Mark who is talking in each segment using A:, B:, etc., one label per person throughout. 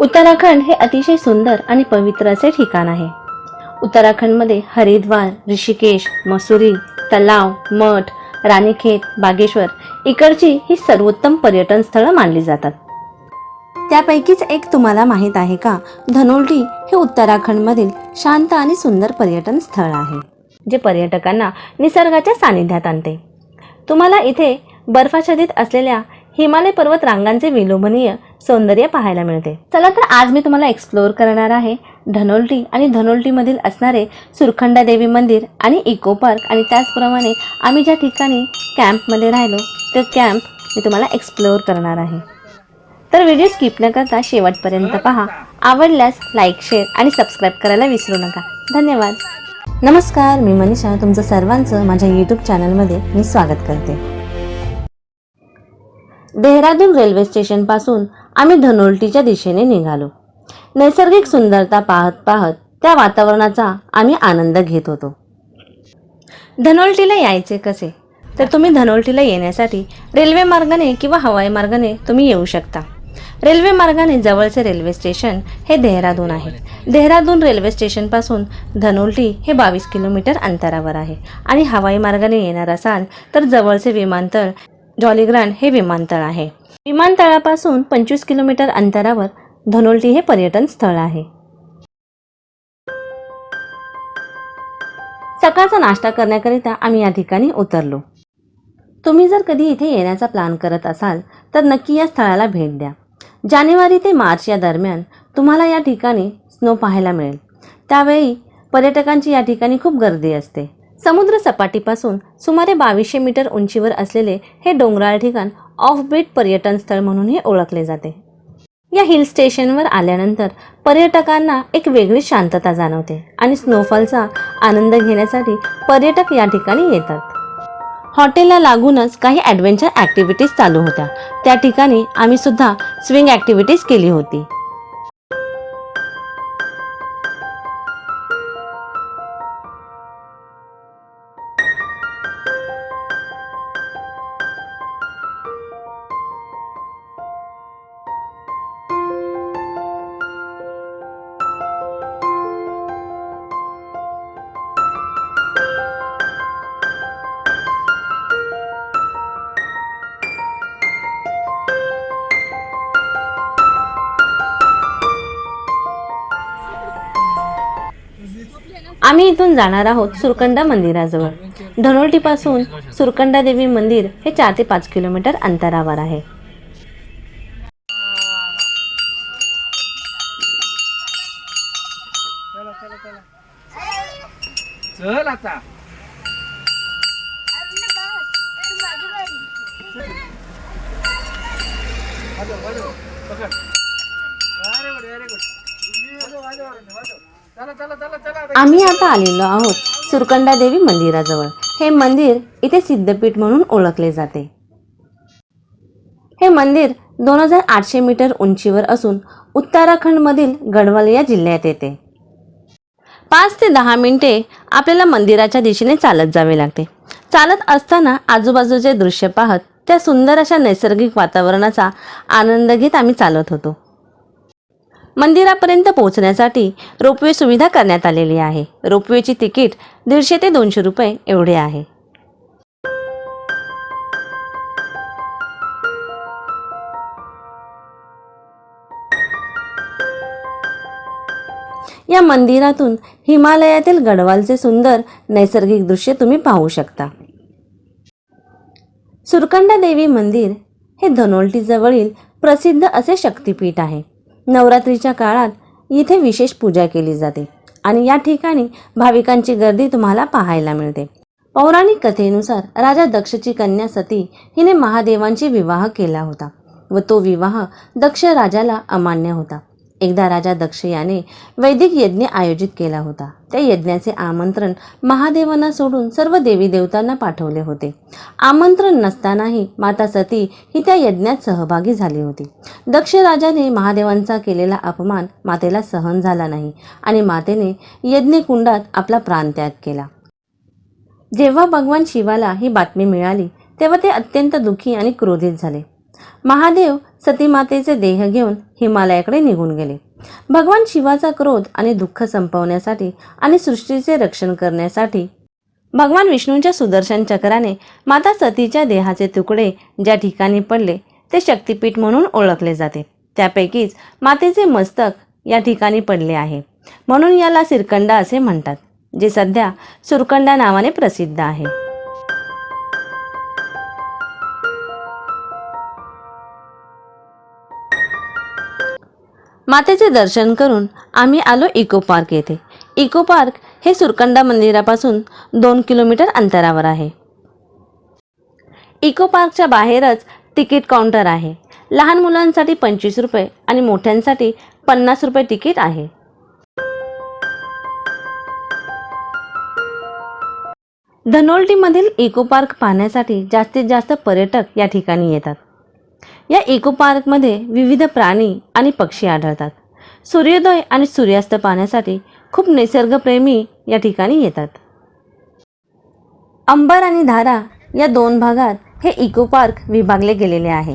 A: उत्तराखंड हे अतिशय सुंदर आणि पवित्र असे ठिकाण आहे. उत्तराखंडमध्ये हरिद्वार ऋषिकेश मसुरी तलाव मठ राणीखेत बागेश्वर इकडची ही सर्वोत्तम पर्यटन स्थळं मानली जातात. त्यापैकीच एक तुम्हाला माहीत आहे का? धनोल्टी हे उत्तराखंडमधील शांत आणि सुंदर पर्यटन स्थळ आहे जे पर्यटकांना निसर्गाच्या सानिध्यात आणते. तुम्हाला इथे बर्फाच्छादित असलेल्या हिमालय पर्वत रांगांचे विलोभनीय सौंदर्य पाहायला मिळते. चला तर आज मी तुम्हाला एक्सप्लोअर करणार आहे धनोल्टी आणि धनोल्टीमधील असणारे सुरखंडा देवी मंदिर आणि इको पार्क आणि त्याचप्रमाणे आम्ही ज्या ठिकाणी कॅम्पमध्ये राहिलो तो कॅम्प मी तुम्हाला एक्सप्लोअर करणार आहे. तर व्हिडिओ स्किप न करता शेवटपर्यंत पहा. आवडल्यास लाईक शेअर आणि सबस्क्राईब करायला विसरू नका. धन्यवाद. नमस्कार मी मनीषा. तुमचं सर्वांचं माझ्या यूट्यूब चॅनलमध्ये मी स्वागत करते. देहरादून रेल्वे स्टेशनपासून आम्ही धनोल्टीच्या दिशेने निघालो. नैसर्गिक सुंदरता पाहत पाहत त्या वातावरणाचा आम्ही आनंद घेत होतो. धनोल्टीला यायचे कसे? तर तुम्ही धनोल्टीला येण्यासाठी रेल्वे मार्गाने किंवा हवाई मार्गाने तुम्ही येऊ शकता. रेल्वे मार्गाने जवळचे रेल्वे स्टेशन हे देहरादून आहे. देहरादून रेल्वे स्टेशनपासून धनोल्टी हे बावीस किलोमीटर अंतरावर आहे. आणि हवाई मार्गाने येणार असाल तर जवळचे विमानतळ जॉलीग्रांड हे विमानतळ आहे. विमानतळापासून पंचवीस किलोमीटर अंतरावर धनोल्टी हे पर्यटन स्थळ आहे. सकाळचा नाश्ता करण्याकरिता आम्ही या ठिकाणी उतरलो. तुम्ही जर कधी इथे येण्याचा प्लॅन करत असाल तर नक्की या स्थळाला भेट द्या. जानेवारी ते मार्च या दरम्यान तुम्हाला या ठिकाणी स्नो पाहायला मिळेल. त्यावेळी पर्यटकांची या ठिकाणी खूप गर्दी असते. समुद्र सपाटीपासून सुमारे बावीसशे मीटर उंचीवर असलेले हे डोंगराळ ठिकाण ऑफबीट पर्यटन स्थळ म्हणूनही ओळखले जाते. या हिल स्टेशनवर आल्यानंतर पर्यटकांना एक वेगळी शांतता जाणवते आणि स्नोफॉलचा आनंद घेण्यासाठी पर्यटक या ठिकाणी येतात. हॉटेलला लागूनच काही ॲडव्हेंचर ॲक्टिव्हिटीज चालू होत्या. त्या ठिकाणी आम्ही सुद्धा स्विंग ॲक्टिव्हिटीज केली होती. आम्ही इथून जाणार आहोत सुरकंडा मंदिराजवळ धनोल्टीपासून सुरकंडा देवी मंदिर हे चार ते पाच किलोमीटर अंतरावर आहे
B: चल आता वाजव, वाजव, पकड. Very good, very good. वाजव, वाजव, वाजव,
A: आम्ही आता आलेलो आहोत सुरकंडा देवी मंदिराजवळ. हे मंदिर इथे सिद्धपीठ म्हणून ओळखले जाते. हे मंदिर दोन हजार आठशे मीटर उंचीवर असून उत्तराखंडमधील गढवाल या जिल्ह्यात येते. पाच ते दहा मिनिटे आपल्याला मंदिराच्या दिशेने चालत जावे लागते. चालत असताना आजूबाजूचे दृश्य पाहत त्या सुंदर अशा नैसर्गिक वातावरणाचा आनंद घेत आम्ही चालत होतो. मंदिरापर्यंत पोहोचण्यासाठी रोपवे सुविधा करण्यात आलेली आहे. रोपवेची तिकीट दीडशे ते दोनशे रुपये एवढे आहे. या मंदिरातून हिमालयातील गडवालचे सुंदर नैसर्गिक दृश्य तुम्ही पाहू शकता. सुरकंडा देवी मंदिर हे धनोल्टी जवळील प्रसिद्ध असे शक्तिपीठ आहे. नवरात्रीच्या काळात इथे विशेष पूजा केली जाते आणि या ठिकाणी भाविकांची गर्दी तुम्हाला पाहायला मिळते. पौराणिक कथेनुसार राजा दक्षची कन्या सती हिने महादेवांशी विवाह केला होता व तो विवाह दक्ष राजाला अमान्य होता. एकदा राजा दक्ष याने वैदिक यज्ञ आयोजित केला होता. त्या यज्ञाचे आमंत्रण महादेवांना सोडून सर्व देवी देवतांना पाठवले होते. आमंत्रण नसतानाही माता सती ही त्या यज्ञात सहभागी झाली होती. दक्ष राजाने महादेवांचा केलेला अपमान मातेला सहन झाला नाही आणि मातेने यज्ञकुंडात आपला प्राणत्याग केला. जेव्हा भगवान शिवाला ही बातमी मिळाली तेव्हा ते अत्यंत दुःखी आणि क्रोधित झाले. महादेव सती मातेचे देह घेऊन हिमालयाकडे निघून गेले. भगवान शिवाचा क्रोध आणि दुःख संपवण्यासाठी आणि सृष्टीचे रक्षण करण्यासाठी भगवान विष्णूंच्या सुदर्शन चक्राने माता सतीच्या देहाचे तुकडे ज्या ठिकाणी पडले ते शक्तिपीठ म्हणून ओळखले जाते. त्यापैकीच मातेचे मस्तक या ठिकाणी पडले आहे. म्हणून याला सिरकंडा असे म्हणतात जे सध्या सुरकंडा नावाने प्रसिद्ध आहे. मातेचे दर्शन करून आम्ही आलो इको पार्क येथे. इको पार्क हे सुरकंडा मंदिरापासून दोन किलोमीटर अंतरावर आहे. इको पार्कच्या बाहेरच तिकीट काउंटर आहे. लहान मुलांसाठी पंचवीस रुपये आणि मोठ्यांसाठी पन्नास रुपये तिकीट आहे. धनोल्टीमधील इको पार्क पाहण्यासाठी जास्तीत जास्त पर्यटक या ठिकाणी येतात. या इको पार्कमध्ये विविध प्राणी आणि पक्षी आढळतात. सूर्योदय आणि सूर्यास्त पाहण्यासाठी खूप निसर्गप्रेमी या ठिकाणी येतात. अंबर आणि धारा या दोन भागात हे इको पार्क विभागले गेलेले आहे.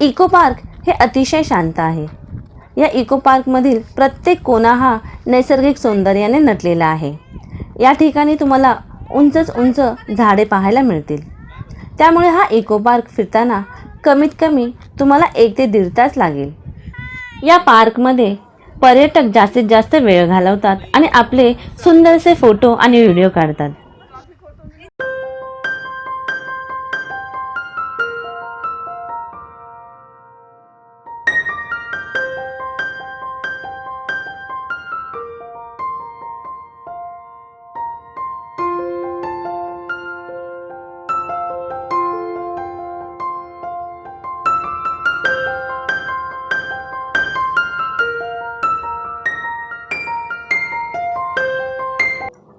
A: इको पार्क हे अतिशय शांत आहे. या इको पार्कमधील प्रत्येक कोना हा नैसर्गिक सौंदर्याने नटलेला आहे. या ठिकाणी तुम्हाला उंचच उंच झाडे पाहायला मिळतील. त्यामुळे हा इको पार्क फिरताना कमीत कमी तुम्हाला एक ते दीड तास लागेल. या पार्कमध्ये पर्यटक जास्तीत जास्त वेळ घालवतात आणि आपले सुंदरसे फोटो आणि व्हिडिओ काढतात.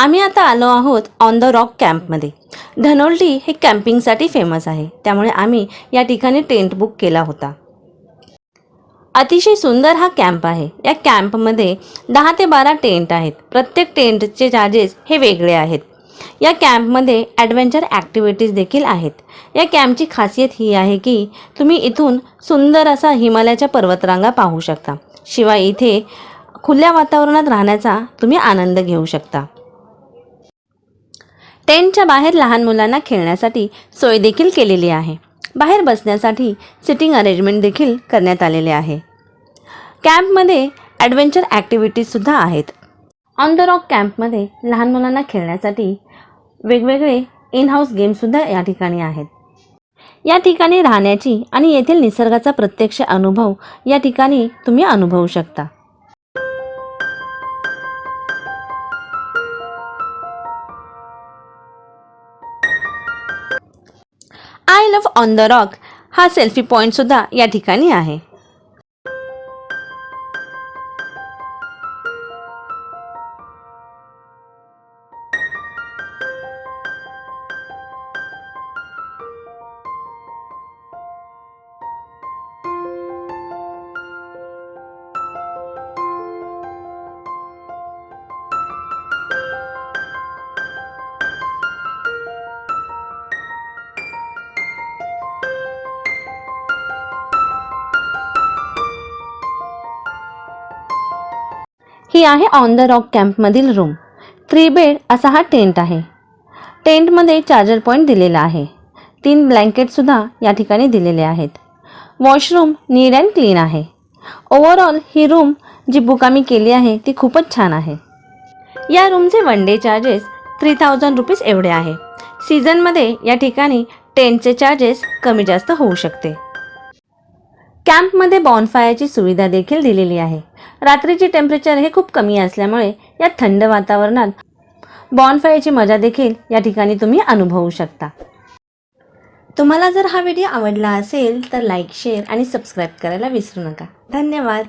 A: आम्ही आता आलो आहोत ऑन द रॉक कॅम्पमध्ये धनोल्टी हे कॅम्पिंगसाठी फेमस आहे. त्यामुळे आम्ही या ठिकाणी टेंट बुक केला होता. अतिशय सुंदर हा कॅम्प आहे. या कॅम्पमध्ये दहा ते बारा टेंट आहेत. प्रत्येक टेंटचे चार्जेस हे वेगळे आहेत. या कॅम्पमध्ये ॲडव्हेंचर ॲक्टिव्हिटीज देखील आहेत. या कॅम्पची खासियत ही आहे की तुम्ही इथून सुंदर असा हिमालयाच्या पर्वतरांगा पाहू शकता. शिवाय इथे खुल्या वातावरणात राहण्याचा तुम्ही आनंद घेऊ शकता. टेंटच्या बाहेर लहान मुलांना खेळण्यासाठी सोय देखील केलेली आहे. बाहेर बसण्यासाठी सिटिंग अरेंजमेंट देखील करण्यात आलेले आहे. कॅम्पमध्ये ॲडव्हेंचर ॲक्टिव्हिटीजसुद्धा आहेत. ऑन द रॉक कॅम्पमध्ये लहान मुलांना खेळण्यासाठी वेगवेगळे इन हाऊस गेमसुद्धा या ठिकाणी आहेत. या ठिकाणी राहण्याची आणि येथील निसर्गाचा प्रत्यक्ष अनुभव या ठिकाणी तुम्ही अनुभवू शकता. I love on the rock हा सेल्फी पॉईंटसुद्धा या ठिकाणी आहे. ही आहे ऑन द रॉक कॅम्पमधील रूम थ्री बेड असा हा टेंट आहे. टेंटमध्ये चार्जर पॉईंट दिलेला आहे. तीन ब्लँकेटसुद्धा या ठिकाणी दिलेले आहेत. वॉशरूम नीट अँड क्लीन आहे. ओव्हरऑल ही रूम जी बुक आम्ही केली आहे ती खूपच छान आहे. या रूमचे one day charges three thousand rupees एवढे आहे. सीझनमध्ये या ठिकाणी टेंटचे चार्जेस कमी जास्त होऊ शकते. कॅम्पमध्ये बॉनफायरची सुविधा देखील दिलेली आहे. रात्रीचे टेम्परेचर हे खूप कमी असल्यामुळे या थंड वातावरणात बॉनफायरची मजा देखील या ठिकाणी तुम्ही अनुभवू शकता. तुम्हाला जर हा व्हिडिओ आवडला असेल तर लाईक शेअर आणि सबस्क्राईब करायला विसरू नका. धन्यवाद!